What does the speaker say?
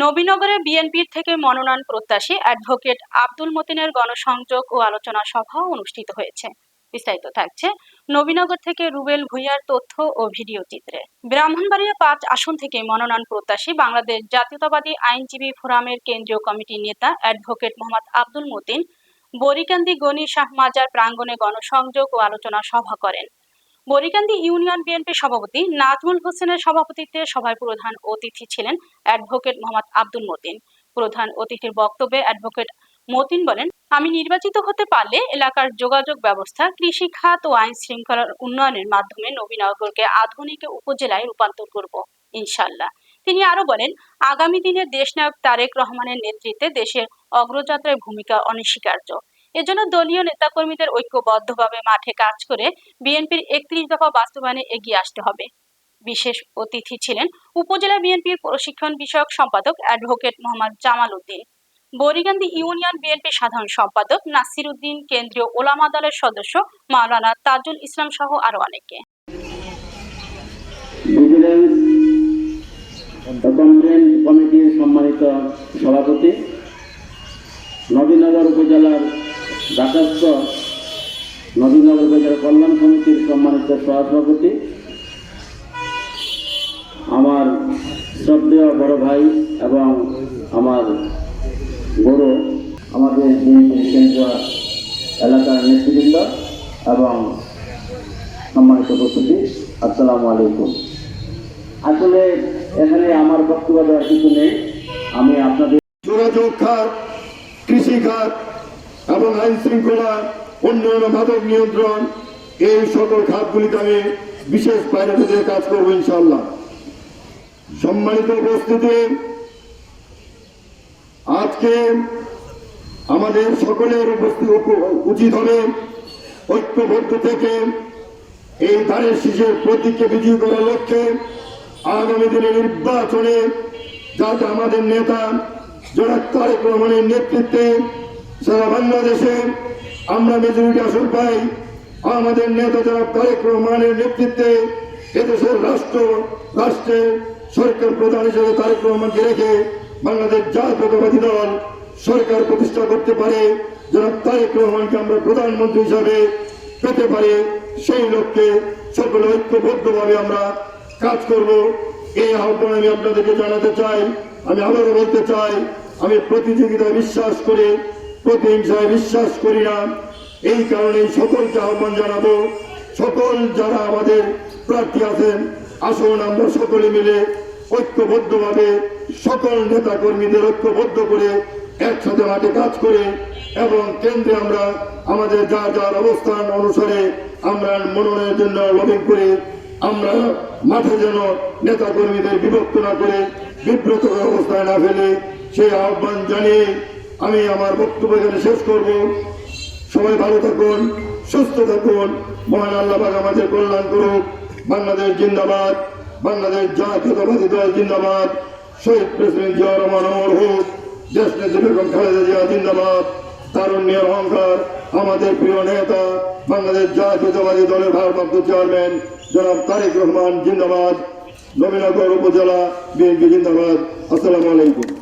নবীনগরে বিএনপির থেকে মনোনয়ন প্রত্যাশী অ্যাডভোকেট আব্দুল মতিনের গণসংযোগ ও আলোচনা সভা অনুষ্ঠিত হয়েছে। বিস্তারিত থাকছে নবীনগর থেকে রুবেল ভুইয়ার তথ্য ও ভিডিও চিত্রে। ব্রাহ্মণবাড়িয়া পাঁচ আসন থেকে মনোনয়ন প্রত্যাশী বাংলাদেশ জাতীয়তাবাদী আইনজীবী ফোরামের কেন্দ্রীয় কমিটির নেতা অ্যাডভোকেট মোহাম্মদ আব্দুল মতিন, বরিকান্দি গনি শাহ মাজার প্রাঙ্গণে গণসংযোগ ও আলোচনা সভা করেন। বরিকান্দি ইউনিয়ন বিএনপি সভাপতি নাজমুল হোসেনের সভাপতিত্বে সভায় প্রধান অতিথি ছিলেন অ্যাডভোকেট মোহাম্মদ আব্দুল মতিন। প্রধান অতিথির বক্তব্যে অ্যাডভোকেট মতিন বলেন, আমি নির্বাচিত হতে পারলে এলাকার যোগাযোগ ব্যবস্থা, কৃষি খাত ও আইন শৃঙ্খলার উন্নয়নের মাধ্যমে নবীনগরকে আধুনিক উপজেলায় রূপান্তর করব ইনশাল্লাহ তিনি আরও বলেন, আগামী দিনে দেশনায়ক তারেক রহমানের নেতৃত্বে দেশের অগ্রযাত্রায় ভূমিকা অনস্বীকার্য। এজন্য দলীয় নেতাকর্মীদের ঐক্যবদ্ধভাবে মাঠে কাজ করে বিএনপির একত্রিশ দফা বাস্তবায়নে এগিয়ে আসতে হবে। বিশেষ অতিথি ছিলেন উপজেলা বিএনপির প্রশিক্ষণ বিষয়ক সম্পাদক advocate Mohammad Jamal Uddin Barigandi union BNP সাধারণ সম্পাদক নাসির উদ্দিন, কেন্দ্রীয় ওলামা দলের সদস্য মাওলানা তাজুল ইসলাম সহ আরও অনেকে। কমিটির সম্মানিত সভাপতি, নবীনগর উপজেলার ঢাকাস্থ নবীনগর উপজেলা কল্যাণ সমিতির সম্মানিত সহসভাপতি আমার শ্রদ্ধেয় বড় ভাই এবং আমার বড় আমাদের এলাকার নেতৃবৃন্দ এবং সম্মানিত উপস্থিতি, আসসালামু আলাইকুম। আসলে এখানে আমার বক্তব্য দেওয়ার কিছু নেই। আমি আপনাদের যোগাযোগ খাত কৃষি খাত এবং আইন শৃঙ্খলা উন্নয়ন মাদক নিয়ন্ত্রণ, এই সকল খাতগুলিতে আমি বিশেষ থেকে কাজ করব ইনশাল্লাহ সম্মানিত উপস্থিতি, আজকে আমাদের সকলের উচিত হবে ঐক্যবদ্ধ থেকে এই ধানের শীষের প্রতীককে বিজয়ী করার লক্ষ্যে আগামী দিনের নির্বাচনে যাতে আমাদের নেতা জনাব তারেক রহমানের নেতৃত্বে সারা বাংলাদেশে আমরা মেজরিটি আসন পাই। আমাদের নেতা জনাব তারেক রহমানের নেতৃত্বে এদেশের রাষ্ট্র, রাষ্ট্রের সরকার প্রধান হিসেবে তারেক রহমানকে রেখে বাংলাদেশ জাতীয়তাবাদী দল সরকার প্রতিষ্ঠা করতে পারে। জনাব তারেক রহমানকে আমরা প্রধানমন্ত্রী হিসাবে পেতে পারে। সেই লক্ষ্যে সকলে ঐক্যবদ্ধভাবে আমরা কাজ করব। এই আহ্বান আমি আপনাদেরকে জানাতে চাই। আমি আবারও বলতে চাই, আমি প্রতিযোগিতায় বিশ্বাস করে প্রতিহিংসায় বিশ্বাস করি না, এই কারণে সকলকে আহ্বান জানাব। সকল যারা আমাদের প্রার্থী আছেন, আসুন আমরা সকলে মিলে ঐক্যবদ্ধভাবে সকল নেতা কর্মীদের ঐক্যবদ্ধ করে একসাথে মাঠে কাজ করে এবং কেন্দ্রে আমরা আমাদের যা যার অবস্থান অনুসারে আমরা মনোনয়নের জন্য লবিং করে আমরা মাঠে যেন নেতা কর্মীদের বিভক্ত না করে বিব্রত অবস্থায় না ফেলে সেই আহ্বান জানিয়ে আমি আমার বক্তব্য এখানে শেষ করব। সবাই ভালো থাকুন, সুস্থ থাকুন। মহান আল্লাহবাগ আমাদের কল্যাণ করুক। বাংলাদেশ জিন্দাবাদ, বাংলাদেশ জাতীয়তাবাদী দল জিন্দাবাদ। শহীদ প্রেসিডেন্ট জিয়া রহমান অমর হোক, দেশ নেত্রী বেগম খালেদা জিয়া জিন্দাবাদ। তারুণ তারুণ্যের অহংকার আমাদের প্রিয় নেতা, বাংলাদেশ জাতীয়তাবাদী দলের ভারপ্রাপ্ত চেয়ারম্যান, জনাব তারেক রহমান জিন্দাবাদ। নবীনগর উপজেলা বিএনপি জিন্দাবাদ। আসসালামু আলাইকুম।